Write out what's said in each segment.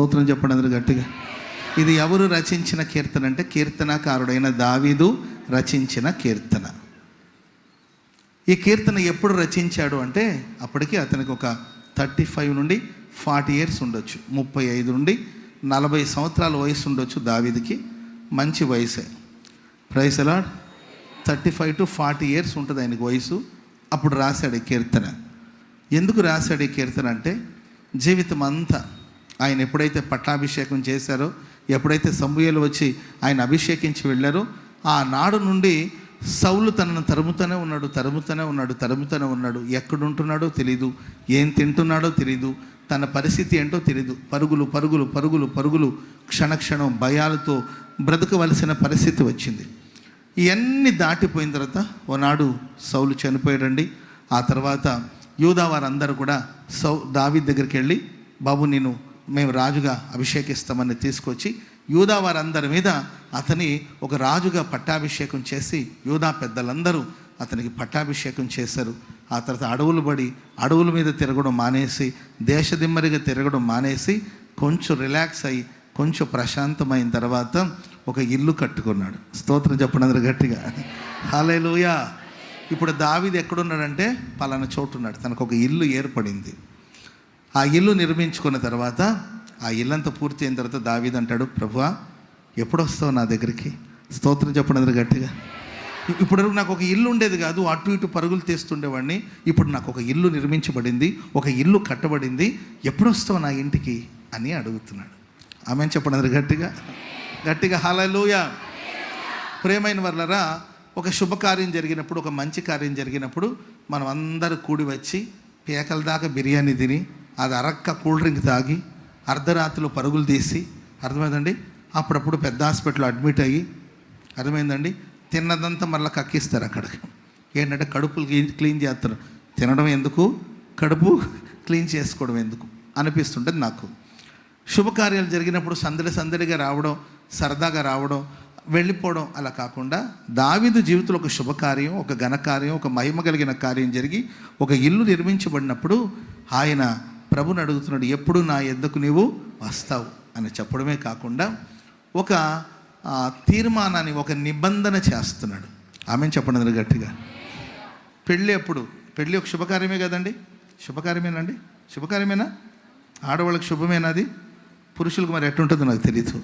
స్తోత్రం చెప్పండి అందరూ గట్టిగా. ఇది ఎవరు రచించిన కీర్తన అంటే కీర్తనకారుడైన దావీదు రచించిన కీర్తన. ఈ కీర్తన ఎప్పుడు రచించాడు అంటే అప్పటికి అతనికి ఒక థర్టీ ఫైవ్ నుండి ఫార్టీ ఇయర్స్ ఉండొచ్చు ముప్పై ఐదు నుండి నలభై సంవత్సరాల వయసు ఉండొచ్చు దావీదికి. మంచి వయసే. ప్రైస్ అలాడ్ thirty five to forty years ఉంటుంది ఆయనకు వయసు. అప్పుడు రాశాడు ఈ కీర్తన. ఎందుకు రాశాడు ఈ కీర్తన అంటే జీవితం అంతా ఆయన ఎప్పుడైతే పట్టాభిషేకం చేశారో ఎప్పుడైతే సమూహలు వచ్చి ఆయన అభిషేకించి వెళ్ళారో ఆ నాడు నుండి సౌలు తనను తరుముతూనే ఉన్నాడు తరుముతూనే ఉన్నాడు తరుముతూనే ఉన్నాడు. ఎక్కడుంటున్నాడో తెలీదు ఏం తింటున్నాడో తెలీదు తన పరిస్థితి ఏంటో తెలీదు. పరుగులు పరుగులు పరుగులు పరుగులు క్షణక్షణం భయాలతో బ్రతకవలసిన పరిస్థితి వచ్చింది. ఇవన్నీ దాటిపోయిన తర్వాత ఓనాడు సౌలు చనిపోయాడండి. ఆ తర్వాత యూదా వారందరూ కూడా సౌ దావి దగ్గరికి వెళ్ళి బాబు నేను మేము రాజుగా అభిషేకిస్తామని తీసుకొచ్చి యూదా వారందరి మీద అతని ఒక రాజుగా పట్టాభిషేకం చేసి యూదా పెద్దలందరూ అతనికి పట్టాభిషేకం చేశారు. ఆ తర్వాత అడవులు పడి అడవుల మీద తిరగడం మానేసి దేశదిమ్మరిగా తిరగడం మానేసి కొంచెం రిలాక్స్ అయ్యి కొంచెం ప్రశాంతమైన తర్వాత ఒక ఇల్లు కట్టుకున్నాడు. స్తోత్రం చెప్పండి అందరు గట్టిగా. హాలేలుయా ఇప్పుడు దావీది ఎక్కడున్నాడంటే పలానా చోటు ఉన్నాడు తనకు ఒక ఇల్లు ఏర్పడింది. ఆ ఇల్లు నిర్మించుకున్న తర్వాత ఆ ఇల్లంతా పూర్తి అయిన తర్వాత దావీద్ అంటాడు ప్రభువా ఎప్పుడు వస్తావు నా దగ్గరికి? స్తోత్రం చెప్పండి గట్టిగా. ఇప్పుడు నాకు ఒక ఇల్లు ఉండేది కాదు అటు ఇటు పరుగులు తీస్తుండేవాడిని. ఇప్పుడు నాకు ఒక ఇల్లు నిర్మించబడింది ఒక ఇల్లు కట్టబడింది. ఎప్పుడు వస్తావు నా ఇంటికి? అని అడుగుతున్నాడు. ఆమె చెప్పండి గట్టిగా. గట్టిగా హాలూయ ప్రేమైన వర్లరా ఒక శుభకార్యం జరిగినప్పుడు ఒక మంచి కార్యం జరిగినప్పుడు మనం అందరూ కూడి వచ్చి పేకల దాకా బిర్యానీ తిని అది అరక్క కూల్ డ్రింక్ తాగి అర్ధరాత్రిలో పరుగులు తీసి అర్థమైందండి? అప్పుడప్పుడు పెద్ద హాస్పిటల్లో అడ్మిట్ అయ్యి అర్థమైందండి? తిన్నదంతా మళ్ళీ కక్కిస్తారు అక్కడికి. ఏంటంటే కడుపులు క్లీన్ క్లీన్ చేస్తారు. తినడం ఎందుకు? కడుపు క్లీన్ చేసుకోవడం ఎందుకు? అనిపిస్తుంటుంది నాకు. శుభకార్యాలు జరిగినప్పుడు సందడి సందడిగా రావడం సరదాగా రావడం వెళ్ళిపోవడం అలా కాకుండా దావిదు జీవితంలో ఒక శుభకార్యం ఒక ఘనకార్యం ఒక మహిమ కలిగిన కార్యం జరిగి ఒక ఇల్లు నిర్మించబడినప్పుడు ఆయన ప్రభుని అడుగుతున్నాడు ఎప్పుడు నా ఎద్దకు నీవు వస్తావు? అని చెప్పడమే కాకుండా ఒక తీర్మానాన్ని ఒక నిబంధన చేస్తున్నాడు. ఆమె చెప్పండి గట్టిగా. పెళ్ళి ఎప్పుడు? పెళ్ళి ఒక శుభకార్యమే కదండి. శుభకార్యమేనండి శుభకార్యమేనా? ఆడవాళ్ళకి శుభమేనా అది? పురుషులకు మరి ఎట్టుంటుందో నాకు తెలియదు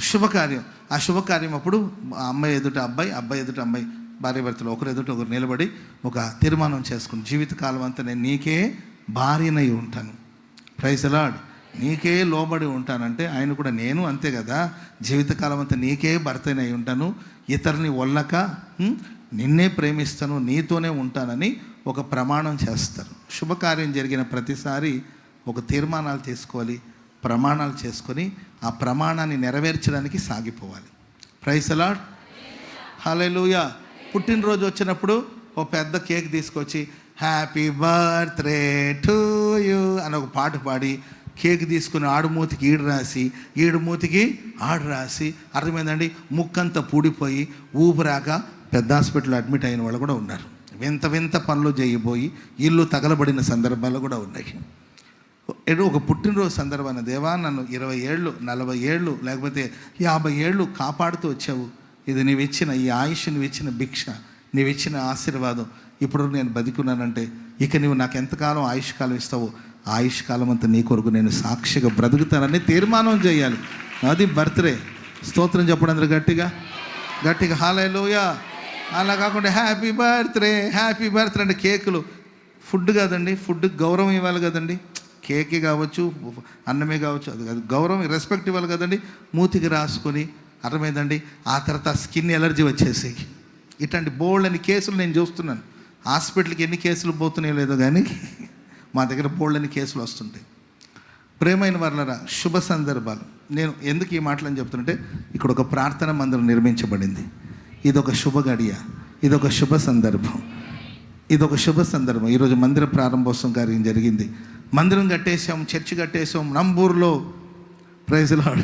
శుభకార్యం. ఆ శుభకార్యం అప్పుడు ఆ అమ్మాయి ఎదుట అబ్బాయి అబ్బాయి ఎదుట అమ్మాయి భార్య భర్తలు ఒకరు ఎదుట ఒకరు నిలబడి ఒక తీర్మానం చేసుకుని జీవితకాలం అంతా నేను నీకే భార్యనై ఉంటాను. ప్రైజ్ అలాడ్ నీకే లోబడి ఉంటానంటే ఆయన కూడా నేను అంతే కదా? జీవితకాలం అంతా నీకే భర్తనై ఉంటాను. ఇతరుని వల్లక నిన్నే ప్రేమిస్తాను నీతోనే ఉంటానని ఒక ప్రమాణం చేస్తారు. శుభకార్యం జరిగిన ప్రతిసారి ఒక తీర్మానాలు తీసుకోవాలి ప్రమాణాలు చేసుకొని ఆ ప్రమాణాన్ని నెరవేర్చడానికి సాగిపోవాలి. ప్రైస్ అలాడ్ హల్లెలూయా పుట్టినరోజు వచ్చినప్పుడు ఓ పెద్ద కేక్ తీసుకొచ్చి హ్యాపీ బర్త్డే టు యూ అని ఒక పాట పాడి కేక్ తీసుకుని ఆడుమూతికి ఈడు రాసి ఈడు మూతికి ఆడు రాసి అర్థమైందండి? ముక్కంతా పూడిపోయి ఊపిరాక పెద్ద హాస్పిటల్లో అడ్మిట్ అయిన వాళ్ళు కూడా ఉన్నారు. వింత వింత పనులు చేయబోయి ఇల్లు తగలబడిన సందర్భాలు కూడా ఉన్నాయి. ఏదో ఒక పుట్టినరోజు సందర్భాన దేవా నన్ను ఇరవై ఏళ్ళు నలభై ఏళ్ళు లేకపోతే యాభై ఏళ్ళు కాపాడుతూ వచ్చావు. ఇది నీవిచ్చిన ఈ ఆయుష్ నువ్వు ఇచ్చిన భిక్ష నీవు ఇచ్చిన ఆశీర్వాదం. ఇప్పుడు నేను బతికున్నానంటే ఇక నువ్వు నాకు ఎంతకాలం ఆయుష్కాలం ఇస్తావో ఆయుష్కాలం అంతా నీ కొరకు నేను సాక్షిగా బ్రతుకుతానని తీర్మానం చేయాలి. అది బర్త్డే. స్తోత్రం చెప్పడం అందరూ గట్టిగా. గట్టిగా హాలలోయ అలా కాకుండా హ్యాపీ బర్త్డే హ్యాపీ బర్త్డే అంటే కేకులు. ఫుడ్ కాదండి ఫుడ్ గౌరవం ఇవ్వాలి కదండి. కేకే కావచ్చు అన్నమే కావచ్చు అది కాదు. గౌరవం రెస్పెక్ట్ ఇవ్వాలి కదండి. మూతికి రాసుకొని అర్థమైందండి? ఆ తర్వాత స్కిన్ ఎలర్జీ వచ్చేసి ఇట్లాంటి బోల్డ్ అని కేసులు నేను చూస్తున్నాను. హాస్పిటల్కి ఎన్ని కేసులు పోతున్నాయో లేదో కానీ మా దగ్గర బోల్డ్ కేసులు వస్తుంటాయి. ప్రేమైన వర్లరా శుభ సందర్భాలు. నేను ఎందుకు ఈ మాటలని చెప్తుంటే ఇక్కడ ఒక ప్రార్థన మందిరం నిర్మించబడింది. ఇదొక శుభ గడియ ఇదొక శుభ సందర్భం. ఇదొక శుభ సందర్భం. ఈరోజు మందిర ప్రారంభోత్సవం కార్యం జరిగింది. మందిరం కట్టేసాం చర్చి కట్టేసాం నంబూరులో ప్రైజ్లో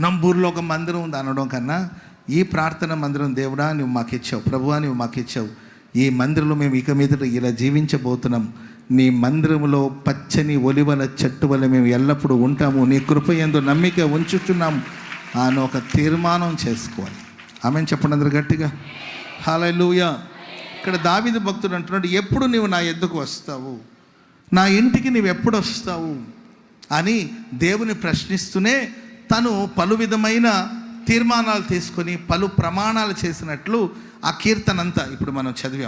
నంబూరులో ఒక మందిరం ఉంది అనడం కన్నా ఈ ప్రార్థన మందిరం దేవుడా నువ్వు మాకు ఇచ్చావు ప్రభువా నువ్వు మాకు ఇచ్చావు ఈ మందిరంలో మేము ఇక మీదట ఇలా జీవించబోతున్నాం. నీ మందిరంలో పచ్చని ఒలివల చెట్టు వల్ల మేము ఎల్లప్పుడూ ఉంటాము. నీ కృప ఎందు నమ్మిక ఉంచుతున్నాం అని ఒక తీర్మానం చేసుకోవాలి. ఆమె చెప్పండి అందరు గట్టిగా. హాలూయా ఇక్కడ దావిది భక్తుడు అంటున్నాడు ఎప్పుడు నీవు నా ఎద్దుకు వస్తావు? నా ఇంటికి నీవు ఎప్పుడు వస్తావు? అని దేవుని ప్రశ్నిస్తూనే తను పలు విధమైన తీర్మానాలు తీసుకొని పలు ప్రమాణాలు చేసినట్లు ఆ కీర్తనంతా ఇప్పుడు మనం చదివాం.